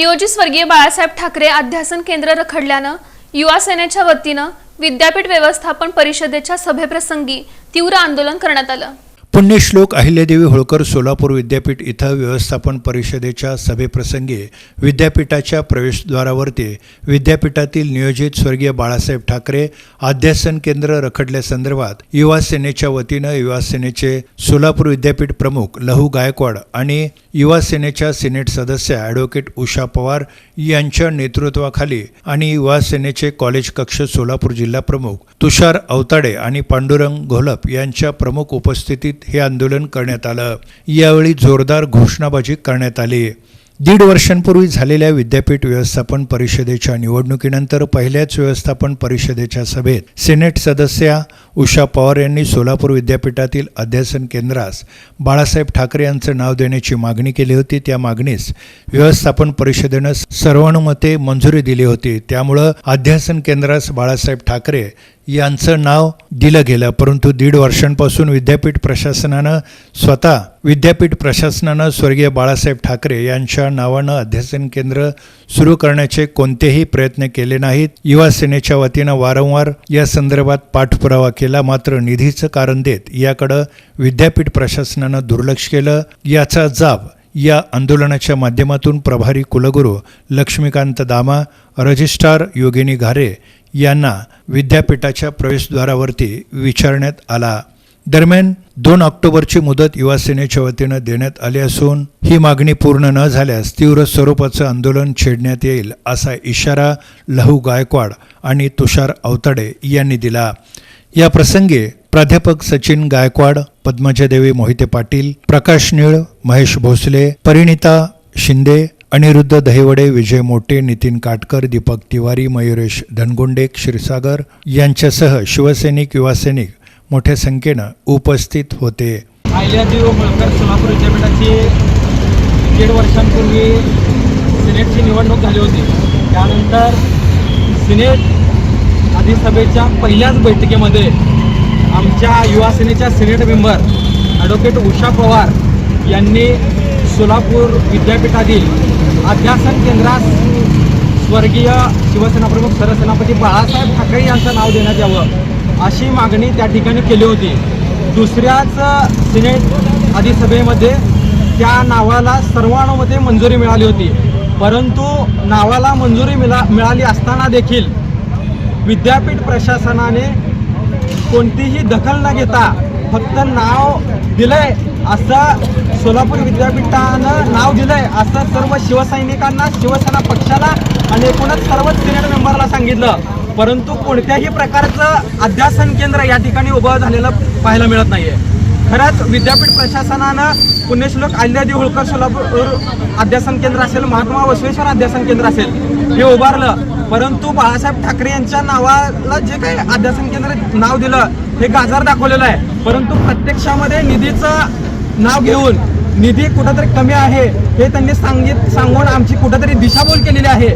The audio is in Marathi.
नियोजित स्वर्गीय बाळासाहेब ठाकरे अध्यासन केंद्र रखडल्यानं युवा सेनेच्या वतीनं विद्यापीठ व्यवस्थापन परिषदेच्या सभेप्रसंगी तीव्र आंदोलन करण्यात आलं. पुण्यश्लोक अहिल्यादेवी होळकर सोलापूर विद्यापीठ इथं व्यवस्थापन परिषदेच्या सभेप्रसंगी विद्यापीठाच्या प्रवेशद्वारावरती विद्यापीठातील नियोजित स्वर्गीय बाळासाहेब ठाकरे अध्यासन केंद्र रखडल्यासंदर्भात युवा सेनेच्या वतीनं युवा सेनेचे सोलापूर विद्यापीठ प्रमुख लहू गायकवाड आणि युवा सेनेच्या सिनेट सदस्य ॲडव्होकेट उषा पवार यांच्या नेतृत्वाखाली आणि युवा सेनेचे कॉलेज कक्ष सोलापूर जिल्हा प्रमुख तुषार अवताडे आणि पांडुरंग घोलप यांच्या प्रमुख उपस्थितीत हे आंदोलन करण्यात आलं. यावेळी जोरदार घोषणाबाजी करण्यात आली. दीड वर्षांपूर्वी झालेल्या विद्यापीठ व्यवस्थापन परिषदेच्या निवडणुकीनंतर पहिल्याच व्यवस्थापन परिषदेच्या सभेत सिनेट सदस्या उषा पवार यांनी सोलापूर विद्यापीठातील अध्यासन केंद्रास बाळासाहेब ठाकरे यांचं नाव देण्याची मागणी केली होती. त्या मागणीस व्यवस्थापन परिषदेनं सर्वानुमते मंजुरी दिली होती. त्यामुळं अध्यासन केंद्रास बाळासाहेब ठाकरे यांचं नाव दिलं गेलं. परंतु दीड वर्षांपासून विद्यापीठ प्रशासनानं स्वतः विद्यापीठ प्रशासनानं स्वर्गीय बाळासाहेब ठाकरे यांच्या नावानं अध्यासन केंद्र सुरू करण्याचे कोणतेही प्रयत्न केले नाहीत. युवा सेनेच्या वतीनं वारंवार या संदर्भात पाठपुरावा केला. मात्र निधीचं कारण देत याकडं विद्यापीठ प्रशासनानं दुर्लक्ष केलं. याचा जाब या आंदोलनाच्या माध्यमातून प्रभारी कुलगुरू लक्ष्मीकांत दामा रजिस्ट्रार योगिनी घारे यांना विद्यापीठाच्या प्रवेशद्वारावरती विचारण्यात आला. दरम्यान दोन ऑक्टोबरची मुदत युवा सेनेच्या वतीनं देण्यात आली असून ही मागणी पूर्ण न झाल्यास तीव्र स्वरूपाचं आंदोलन छेडण्यात येईल असा इशारा लहू गायकवाड आणि तुषार अवताडे यांनी दिला. या प्रसंगी प्राध्यापक सचिन गायकवाड पद्मजादेवी मोहिते पाटील प्रकाश निळ महेश भोसले परिणिता शिंदे अनिरुद्ध दहिवडे विजय मोटे नितीन काटकर दीपक तिवारी मयुरेश धनगुंडे क्षीरसागर यांच्यासह शिवसैनिक युवासैनिक मोठ्या संख्येनं उपस्थित होते. होळकर सोलापूर विद्यापीठाची दीड वर्षांपूर्वी सिनेटची निवडणूक झाली होती. त्यानंतर सिनेट अधिसभेच्या पहिल्याच बैठकीमध्ये आमच्या युवासेनेच्या senate member advocate Usha Pawar यांनी सोलापूर विद्यापीठातील अध्यासन केंद्रास स्वर्गीय शिवसेनाप्रमुख सरसेनापती बाळासाहेब ठाकरे यांचं नाव देण्यात यावं अशी मागणी त्या ठिकाणी केली होती. दुसऱ्याच सिनेट अधिसभेमध्ये त्या नावाला सर्वानुमते मंजुरी मिळाली होती. परंतु नावाला मंजुरी मिळा मिळाली असताना देखील विद्यापीठ प्रशासनाने कोणतीही दखल न घेता फक्त नाव दिलंय असं सोलापूर विद्यापीठानं नाव दिलंय असं सर्व शिवसैनिकांना शिवसेना पक्षाला आणि एकूणच सर्वच सिनेट मेंबरला सांगितलं. परंतु कोणत्याही प्रकारचं अध्यासन केंद्र या ठिकाणी उभं झालेलं पाहायला मिळत नाहीये. खरंच विद्यापीठ प्रशासनानं पुण्यश्लोक आल्यादी होळकर सोलापूर अध्यासन केंद्र असेल महात्मा बसवेश्वर अध्यासन केंद्र असेल हे उभारलं. परंतु बाळासाहेब ठाकरे यांच्या नावाला जे काही अध्यासन केंद्र नाव दिलं हे गाजर दाखवलेलं आहे. परंतु प्रत्यक्षामध्ये निधीचं नाव घेऊन. निधी कुठंतरी कमी आहे हे त्यांनी सांगित सांगून आमची कुठंतरी दिशाभूल केलेली आहे.